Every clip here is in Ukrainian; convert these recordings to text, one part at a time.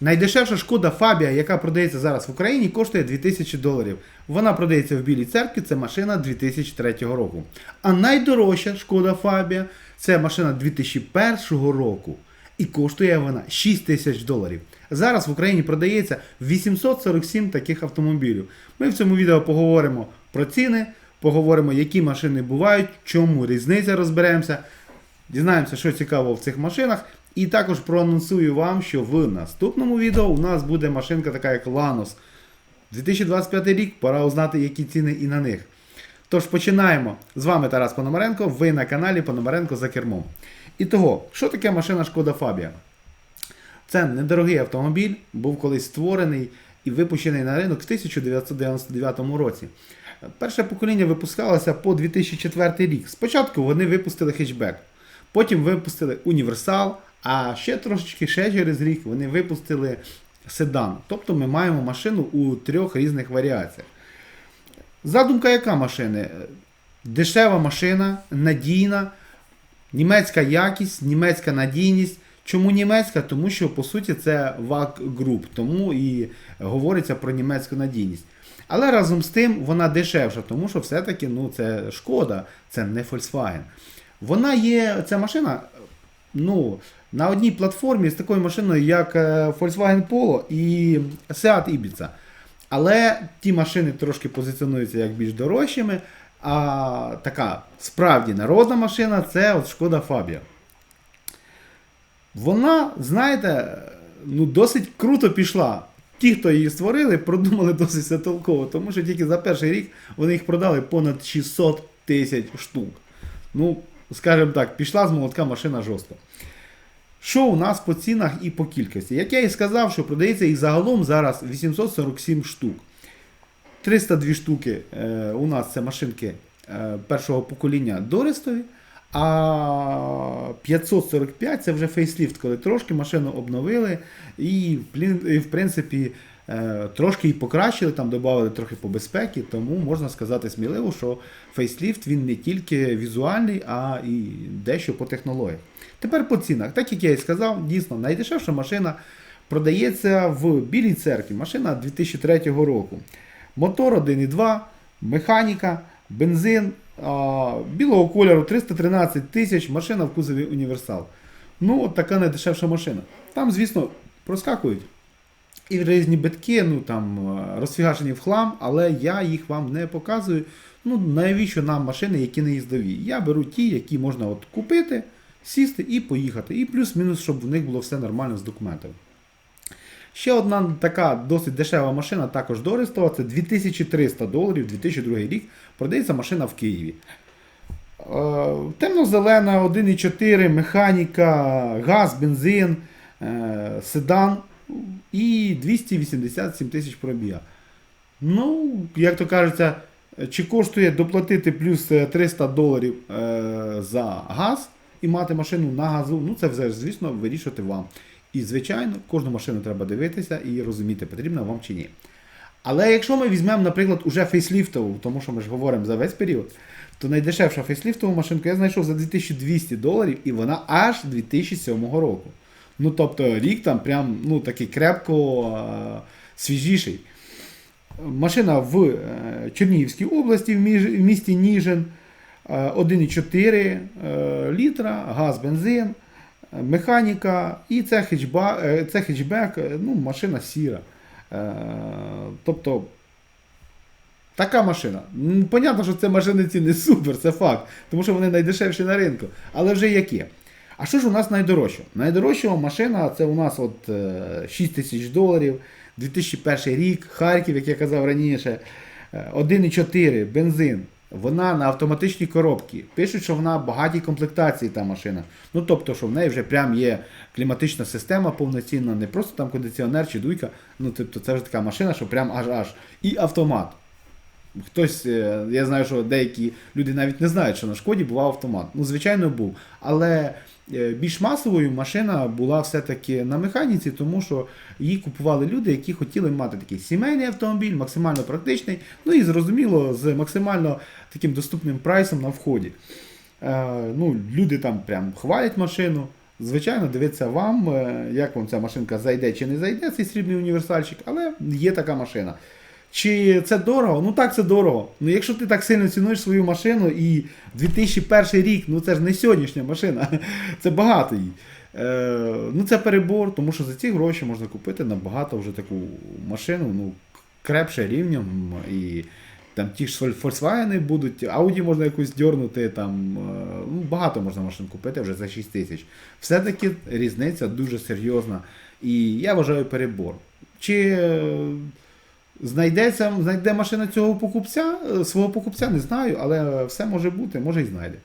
Найдешевша шкода Фабія, яка продається зараз в Україні, коштує 2000 доларів. Вона продається в Білій церкві, це машина 2003 року. А найдорожча шкода Фабія це машина 2001 року. І коштує вона 6 тисяч доларів. Зараз в Україні продається 847 таких автомобілів. Ми в цьому відео поговоримо про ціни, поговоримо, які машини бувають, чому різниця розберемося. Дізнаємося, що цікаво в цих машинах. І також проанонсую вам, що в наступному відео у нас буде машинка така, як Lanos. 2025 рік, пора узнати, які ціни і на них. Тож починаємо. З вами Тарас Пономаренко, ви на каналі Пономаренко за кермом. І того, що таке машина Шкода Фабія? Це недорогий автомобіль, був колись створений і випущений на ринок в 1999 році. Перше покоління випускалося по 2004 рік. Спочатку вони випустили хетчбек, потім випустили універсал, а ще трошечки ще через рік вони випустили седан. Тобто ми маємо машину у трьох різних варіаціях. Задумка яка машини? Дешева машина, надійна, німецька якість, німецька надійність. Чому німецька? Тому що по суті це ВАК Group, тому і говориться про німецьку надійність. Але разом з тим вона дешевша, тому що все-таки ну, це шкода, це не Volkswagen. Вона є, ця машина ну, на одній платформі з такою машиною, як е, Volkswagen Polo і Seat Ibiza. Але ті машини трошки позиціонуються як більш дорожчими, а така справді народна машина це от Шкода Фабія. Вона, знаєте, ну, досить круто пішла. Ті, хто її створили, продумали досить толково, тому що тільки за перший рік вони їх продали понад 600 тисяч штук. Ну, скажімо так, пішла з молотка машина жорстко. Що у нас по цінах і по кількості? Як я і сказав, що продається їх загалом зараз 847 штук. 302 штуки е, у нас це машинки е, першого покоління Дористові, а 545 це вже фейсліфт, коли трошки машину обновили і, в принципі, трошки і покращили, там додали трохи по безпеці, тому можна сказати сміливо, що фейсліфт він не тільки візуальний, а і дещо по технологіях. Тепер по цінах. Так як я і сказав, дійсно найдешевша машина продається в Білій церкві. Машина 2003 року. Мотор 1.2, механіка, бензин а, білого кольору 313 тисяч, машина в кузові універсал. Ну, от така найдешевша машина. Там, звісно, проскакують і різні битки, ну там е, розфігашені в хлам, але я їх вам не показую. Ну, навіщо нам машини, які не їздові? Я беру ті, які можна от купити, сісти і поїхати. І плюс-мінус, щоб в них було все нормально з документами. Ще одна така досить дешева машина, також Дористова, це 2300 доларів, 2002 рік. Продається машина в Києві. Е, Темно-зелена, 1,4, механіка, газ, бензин, е, седан і 287 тисяч пробіга. Ну, як то кажеться, чи коштує доплатити плюс е, 300 доларів е, за газ і мати машину на газу, ну це вже, звісно, вирішувати вам. І, звичайно, кожну машину треба дивитися і розуміти, потрібна вам чи ні. Але якщо ми візьмемо, наприклад, уже фейсліфтову, тому що ми ж говоримо за весь період, то найдешевша фейсліфтову машинку я знайшов за 2200 доларів, і вона аж 2007 року. Ну, тобто рік там прям ну, такий крепко е, свіжіший. Машина в е, Чернігівській області, в, місті Ніжин, е, 1,4 е, літра, газ, бензин, е, механіка, і це, хетчба, е, це хетчбек, е, ну, машина сіра. Е, Тобто така машина. Понятно, що це машини ціни супер, це факт, тому що вони найдешевші на ринку. Але вже які? А що ж у нас найдорожче? Найдорожча машина це у нас от е, 6 тисяч доларів, 2001 рік, Харків, як я казав раніше, е, 1,4 бензин. Вона на автоматичній коробці. Пишуть, що вона багатій комплектації та машина. Ну тобто, що в неї вже прям є кліматична система повноцінна, не просто там кондиціонер чи дуйка. Ну тобто це вже така машина, що прям аж аж. І автомат. Хтось, е, я знаю, що деякі люди навіть не знають, що на шкоді був автомат. Ну, звичайно, був. Але е, більш масовою машина була все-таки на механіці, тому що її купували люди, які хотіли мати такий сімейний автомобіль, максимально практичний, ну і зрозуміло, з максимально таким доступним прайсом на вході. Е, ну, люди там прям хвалять машину. Звичайно, дивиться вам, як вам ця машинка зайде чи не зайде, цей срібний універсальчик, але є така машина. Чи це дорого? Ну так, це дорого. Ну якщо ти так сильно цінуєш свою машину і 2001 рік, ну це ж не сьогоднішня машина, це багато їй. Е, ну це перебор, тому що за ці гроші можна купити набагато вже таку машину, ну, крепше рівнем і там ті ж Volkswagen будуть, Audi можна якусь дьорнути, там е, ну, багато можна машин купити вже за 6 тисяч. Все-таки різниця дуже серйозна. І я вважаю перебор. Чи е, знайдеться, знайде машина цього покупця, е, свого покупця, не знаю, але все може бути, може і знайде.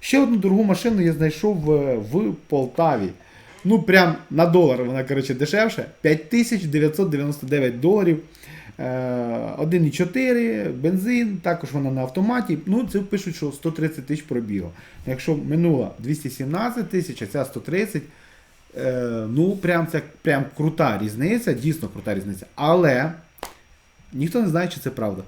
Ще одну дорогу машину я знайшов е, в Полтаві. Ну, прям на долар вона, коротше, дешевше. 5999 доларів. Е, 1,4, бензин, також вона на автоматі. Ну, це пишуть, що 130 тисяч пробігу. Якщо минула 217 тисяч, а ця 130, е, ну, прям це прям крута різниця, дійсно крута різниця. Але ніхто не знає, чи це правда.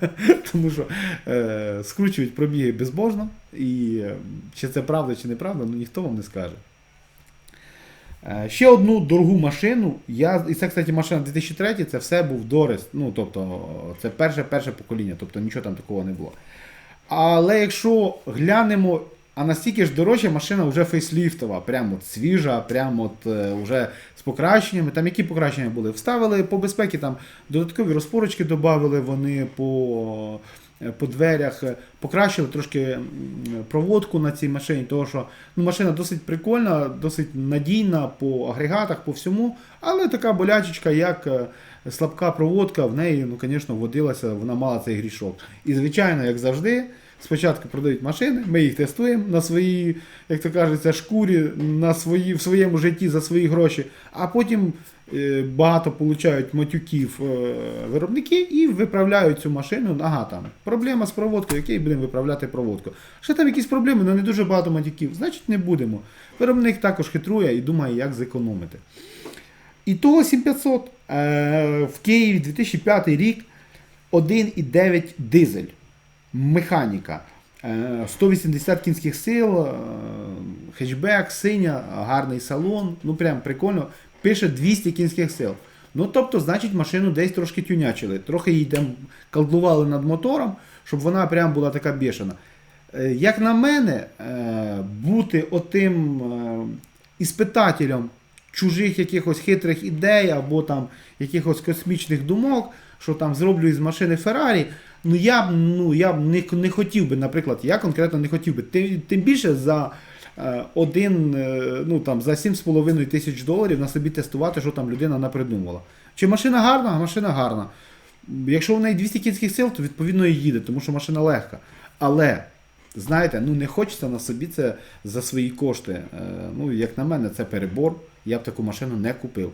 Тому що е, скручують пробіги безбожно, і е, чи це правда, чи неправда, ну ніхто вам не скаже. Е, Ще одну дорогу машину. Я, і це, кстати, машина 2003, це все був Дорест. Ну, тобто, це перше перше покоління, тобто нічого там такого не було. Але якщо глянемо, а настільки ж дорожча машина вже фейсліфтова, прямо от свіжа, прямо от е, вже з покращеннями. Там які покращення були? Вставили по безпеці, там додаткові розпорочки додали вони по, е, по дверях, е, покращили трошки проводку на цій машині, тому що ну, машина досить прикольна, досить надійна по агрегатах, по всьому, але така болячечка, як е, слабка проводка, в неї, ну, звісно, водилася, вона мала цей грішок. І, звичайно, як завжди, спочатку продають машини, ми їх тестуємо на своїй, як то кажеться, шкурі, на свої, в своєму житті за свої гроші, а потім е, багато получають матюків е, виробники і виправляють цю машину. Ага, там проблема з проводкою, який будемо виправляти проводку. Ще там якісь проблеми, але не дуже багато матюків, значить не будемо. Виробник також хитрує і думає, як зекономити. І того 7500 е, в Києві 2005 рік 1,9 дизель. Механіка. Е, 180 кінських сил, е, хетчбек, синя, гарний салон. Ну прям прикольно. Пише 200 кінських сил. Ну тобто, значить, машину десь трошки тюнячили. Трохи її там колдували над мотором, щоб вона прям була така бішена. Е, Як на мене, е, бути отим е, іспитателем чужих якихось хитрих ідей або там якихось космічних думок, що там зроблю із машини Феррарі. Ну я б ну, я б не, не хотів би, наприклад, я конкретно не хотів би. Тим, тим більше за е, один, е, ну там за 7,5 тисяч доларів на собі тестувати, що там людина напридумувала. Чи машина гарна? Машина гарна. Якщо в неї 200 кінських сил, то відповідно і їде, тому що машина легка. Але, знаєте, ну не хочеться на собі це за свої кошти. Е, ну, як на мене, це перебор. Я б таку машину не купив.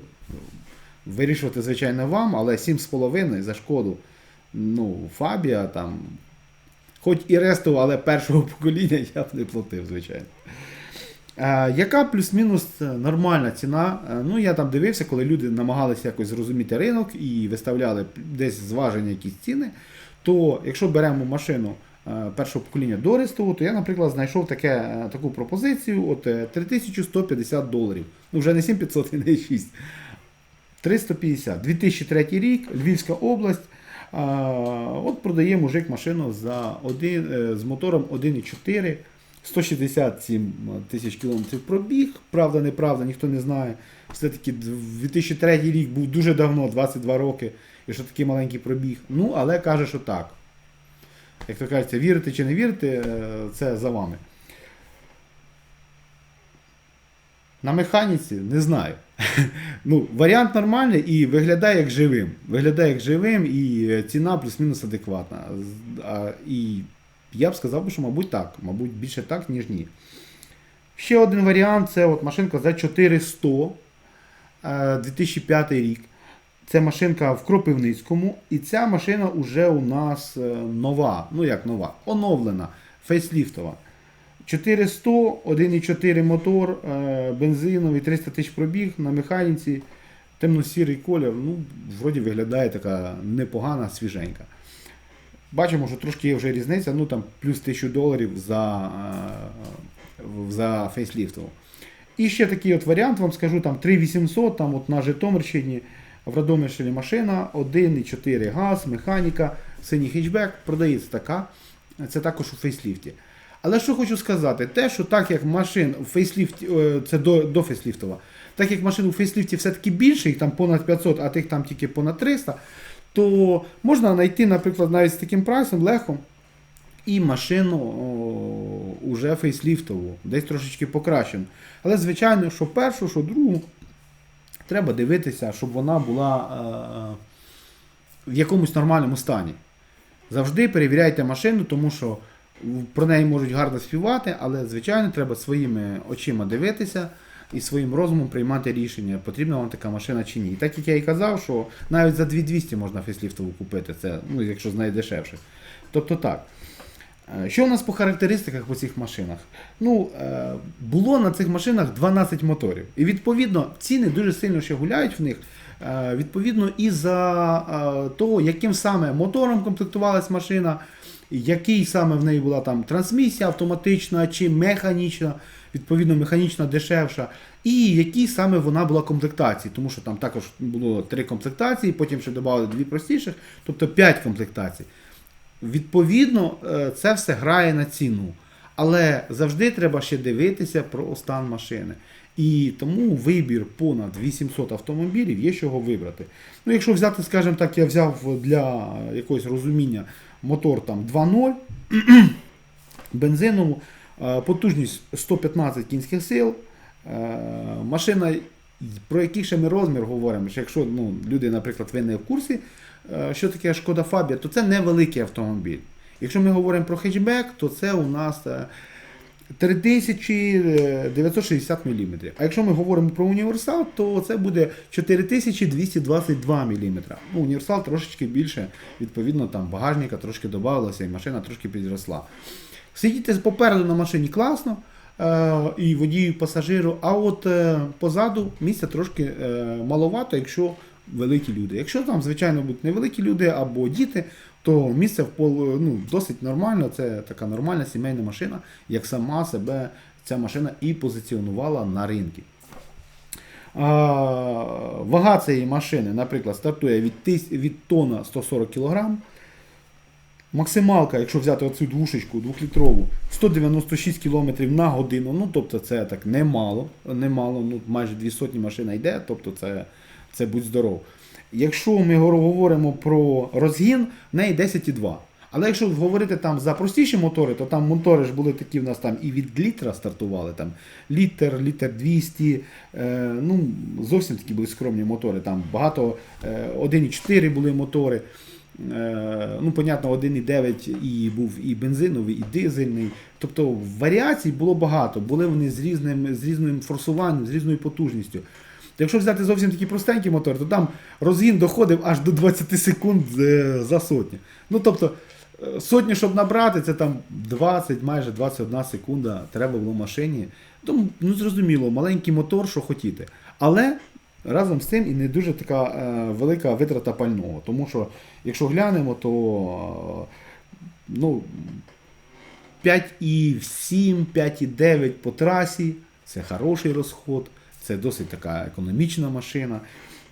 Вирішувати, звичайно, вам, але 7,5 за шкоду. Ну, Фабія там. Хоч і ресту, але першого покоління я б не платив, звичайно. Е, яка плюс-мінус е, нормальна ціна? Е, ну, я там дивився, коли люди намагалися якось зрозуміти ринок і виставляли десь зважені якісь ціни, то якщо беремо машину е, першого покоління до Рестову, то я, наприклад, знайшов таке, е, таку пропозицію от е, 3150 доларів. Ну, вже не 7500 і не 6. 350. 2003 рік, Львівська область. От продає мужик машину за один, е, з мотором 1,4, 167 тисяч кілометрів пробіг. Правда, неправда, ніхто не знає. Все-таки 2003 рік був дуже давно, 22 роки, і що такий маленький пробіг. Ну, але каже, що так. Як то кажеться, вірити чи не вірити, е, це за вами. На механіці не знаю. Ну, варіант нормальний і виглядає як живим. Виглядає як живим і е, ціна плюс-мінус адекватна. І я б сказав, що, мабуть, так. Мабуть, більше так, ніж ні. Ще один варіант це от машинка за 400 е, 2005 рік. Це машинка в Кропивницькому, і ця машина вже у нас е, нова. Ну як нова, оновлена, фейсліфтова. 400, 1,4 мотор, е, бензиновий, 300 тисяч пробіг на механіці, темно-сірий колір. Ну, вроді виглядає така непогана, свіженька. Бачимо, що трошки є вже різниця, ну там плюс 1000 доларів за, е, за фейсліфтову. І ще такий от варіант, вам скажу, там 3800, там от на Житомирщині в Радомишлі машина, 1,4 газ, механіка, синій хетчбек, продається така. Це також у фейсліфті. Але що хочу сказати, те, що так як машин у фейсліфті, е, це до, до фейсліфтова, так як машин у фейсліфті все-таки більше, їх там понад 500, а тих там тільки понад 300, то можна знайти, наприклад, навіть з таким прайсом легко і машину о, уже фейсліфтову, десь трошечки покращену. Але звичайно, що першу, що другу, треба дивитися, щоб вона була е, в якомусь нормальному стані. Завжди перевіряйте машину, тому що про неї можуть гарно співати, але, звичайно, треба своїми очима дивитися і своїм розумом приймати рішення, потрібна вам така машина чи ні. І так як я і казав, що навіть за 2200 можна фейсліфтову купити, це, ну, якщо з найдешевше. Тобто так. Е, Що у нас по характеристиках по цих машинах? Ну, е, було на цих машинах 12 моторів. І відповідно ціни дуже сильно ще гуляють в них. Е, Відповідно, і за того, яким саме мотором комплектувалась машина, який саме в неї була там трансмісія автоматична чи механічна, відповідно, механічна дешевша, і які саме вона була комплектації, тому що там також було три комплектації, потім ще додали дві простіших, тобто 5 комплектацій. Відповідно, е, це все грає на ціну. Але завжди треба ще дивитися про стан машини. І тому вибір понад 800 автомобілів є чого вибрати. Ну, якщо взяти, скажімо так, я взяв для якогось розуміння мотор там 2.0 бензинову, е, потужність 115 кінських сил, е, машина, про який ще ми розмір говоримо, що якщо ну, люди, наприклад, ви не в курсі, е, що таке Шкода Фабія, то це невеликий автомобіль. Якщо ми говоримо про хетчбек, то це у нас 3960 мм. А якщо ми говоримо про універсал, то це буде 4222 мм. Ну, універсал трошечки більше, відповідно, там багажника трошки додавалося і машина трошки підросла. Сидіти попереду на машині класно, е, і водію, пасажиру, а от е, позаду місця трошки е, маловато, якщо великі люди. Якщо там, звичайно, будуть невеликі люди або діти, то місце в пол, ну, досить нормально, це така нормальна сімейна машина, як сама себе ця машина і позиціонувала на ринку. Вага цієї машини, наприклад, стартує від, тис- від тона 140 кг. Максималка, якщо взяти оцю двушечку двохлітрову, 196 км на годину. Ну, тобто це так немало, немало, ну, майже 2 сотні машина йде, тобто це, це будь здоров. Якщо ми говоримо про розгін, в неї 10,2. Але якщо говорити там за простіші мотори, то там мотори ж були такі в нас там і від літра стартували, там літр, літр 200, е, ну зовсім такі були скромні мотори. Там багато е, 1,4 були мотори. Е, ну, понятно, 1,9 і був і бензиновий, і дизельний. Тобто варіацій було багато, були вони з різним, з різним форсуванням, з різною потужністю. Якщо взяти зовсім такі простенькі мотори, то там розгін доходив аж до 20 секунд е, за сотню. Ну тобто е, сотню, щоб набрати, це там 20, майже 21 секунда треба було машині. Тому, ну зрозуміло, маленький мотор, що хотіти. Але разом з цим і не дуже така е, велика витрата пального. Тому що, якщо глянемо, то е, ну, 5,7, 5,9 по трасі це хороший розход, це досить така економічна машина.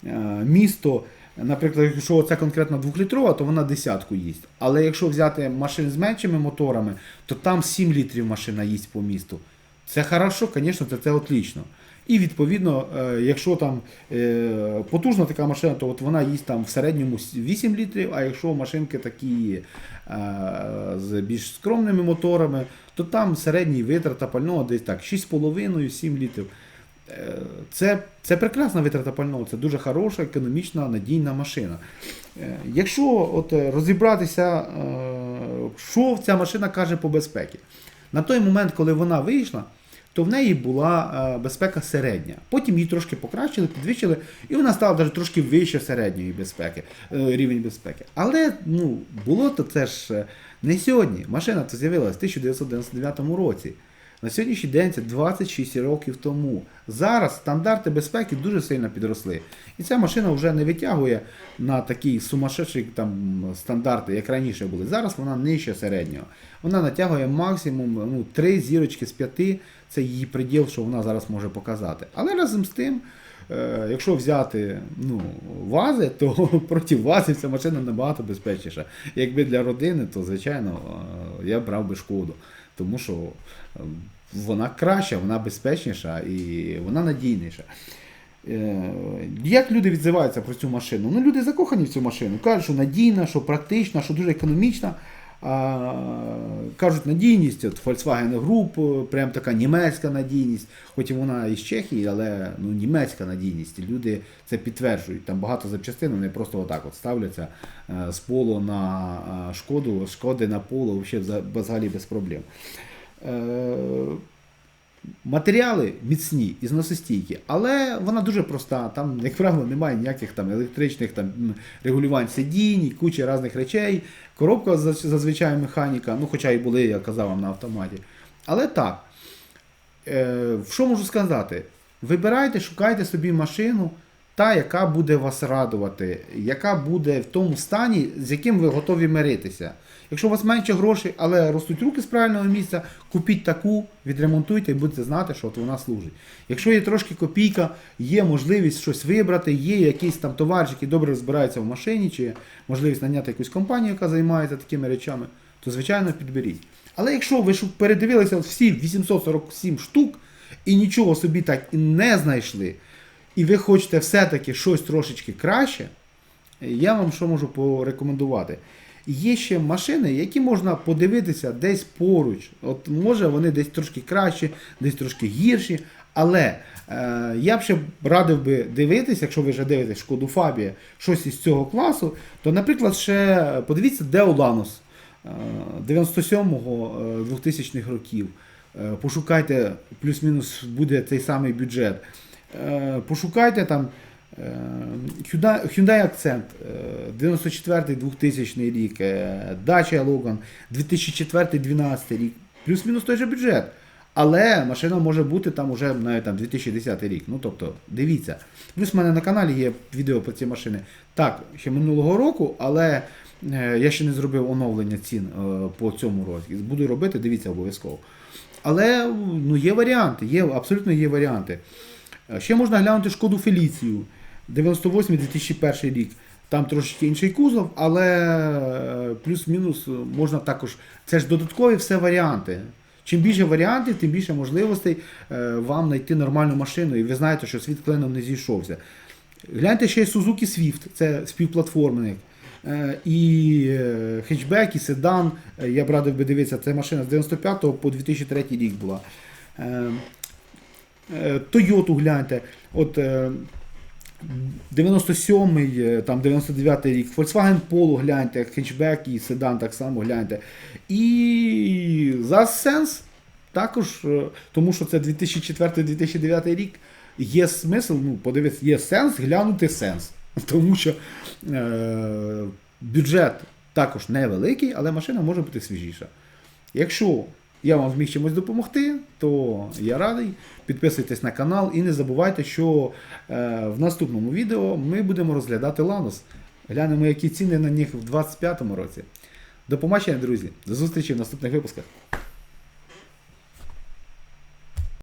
Е, Місто, наприклад, якщо це конкретно двохлітрова, то вона десятку їсть. Але якщо взяти машин з меншими моторами, то там 7 літрів машина їсть по місту. Це хорошо, звісно, це, це отлично. І відповідно, е, якщо там е, потужна така машина, то от вона їсть там в середньому 8 літрів, а якщо машинки такі з більш скромними моторами, то там середній витрата пального десь так 6,5-7 літрів. Е, Це, це прекрасна витрата пального, це дуже хороша, економічна, надійна машина. Е, Якщо от е, розібратися, що ця машина каже по безпеці, на той момент, коли вона вийшла, то в неї була безпека середня. Потім її трошки покращили, підвищили, і вона стала навіть трошки вище середньої безпеки, рівень безпеки. Але ну, було то це ж не сьогодні. Машина то з'явилася в 1999 році. На сьогоднішній день це 26 років тому. Зараз стандарти безпеки дуже сильно підросли. І ця машина вже не витягує на такі сумасшедші там стандарти, як раніше були. Зараз вона нижче середнього. Вона натягує максимум ну, 3 зірочки з 5. Це її приділ, що вона зараз може показати. Але разом з тим. Е, Якщо взяти ну, вази, то проти вази ця машина набагато безпечніша. Якби для родини, то звичайно е, я брав би шкоду, тому що е, вона краща, вона безпечніша і вона надійніша. Е, Як люди відзиваються про цю машину? Ну, люди закохані в цю машину. Кажуть, що надійна, що практична, що дуже економічна. Кажуть, надійність, от Volkswagen Group, прям така німецька надійність, хоч і вона із Чехії, але ну, німецька надійність. Люди це підтверджують. Там багато запчастин, вони просто отак от ставляться е, з поло на е, шкоду, шкоди на поло, взагалі без проблем. Е, Матеріали міцні і зносостійкі, але вона дуже проста. Там, як правило, немає ніяких там електричних там, регулювань сидінь, куча різних речей. Коробка зазвичай механіка, ну хоча і були, я казав вам, на автоматі. Але так, е, що можу сказати? Вибирайте, шукайте собі машину, та, яка буде вас радувати, яка буде в тому стані, з яким ви готові миритися. Якщо у вас менше грошей, але ростуть руки з правильного місця, купіть таку, відремонтуйте і будете знати, що от вона служить. Якщо є трошки копійка, є можливість щось вибрати, є якийсь там товариш, який добре розбирається в машині, чи можливість наняти якусь компанію, яка займається такими речами, то звичайно підберіть. Але якщо ви передивилися всі 847 штук і нічого собі так і не знайшли, і ви хочете все-таки щось трошечки краще, я вам що можу порекомендувати. Є ще машини, які можна подивитися десь поруч. От може вони десь трошки кращі, десь трошки гірші. Але е, я б ще радив би дивитися, якщо ви вже дивитесь шкоду Фабія, щось із цього класу, то, наприклад, ще подивіться Деоланус 97-го е, 2000-х років. Е, Пошукайте, плюс-мінус буде цей самий бюджет. Е, Пошукайте там е, Hyundai Accent, е, 94-2000 рік, е, Dacia Logan, 2004-2012 рік, плюс-мінус той же бюджет. Але машина може бути там уже навіть там 2010 рік. Ну тобто, дивіться. Плюс в мене на каналі є відео про ці машини. Так, ще минулого року, але я ще не зробив оновлення цін по цьому році. Буду робити, дивіться обов'язково. Але ну, є варіанти, є, абсолютно є варіанти. Е, Ще можна глянути шкоду Феліцію 98-2001 рік. Там трошки інший кузов, але е, плюс-мінус можна також. Це ж додаткові все варіанти. Чим більше варіантів, тим більше можливостей е, вам знайти нормальну машину, і ви знаєте, що світ клином не зійшовся. Гляньте ще й Suzuki Swift, це співплатформник. Е, І е, хетчбек, і седан. Е, Я б радив би дивитися, це машина з 95 по 2003 рік була. Е, е, Toyota гляньте. От е, 97-й, е, там 99-й рік, Volkswagen Polo гляньте, хетчбек і седан так само гляньте. І за Sense також, е, тому що це 2004-2009 рік, є смисл, ну, подивитися, є сенс глянути сенс. Тому що е, бюджет також невеликий, але машина може бути свіжіша. Якщо я вам зміг чимось допомогти, то я радий. Підписуйтесь на канал і не забувайте, що е, в наступному відео ми будемо розглядати Ланус. Глянемо, які ціни на них в 2025 році. До побачення, друзі. До зустрічі в наступних випусках.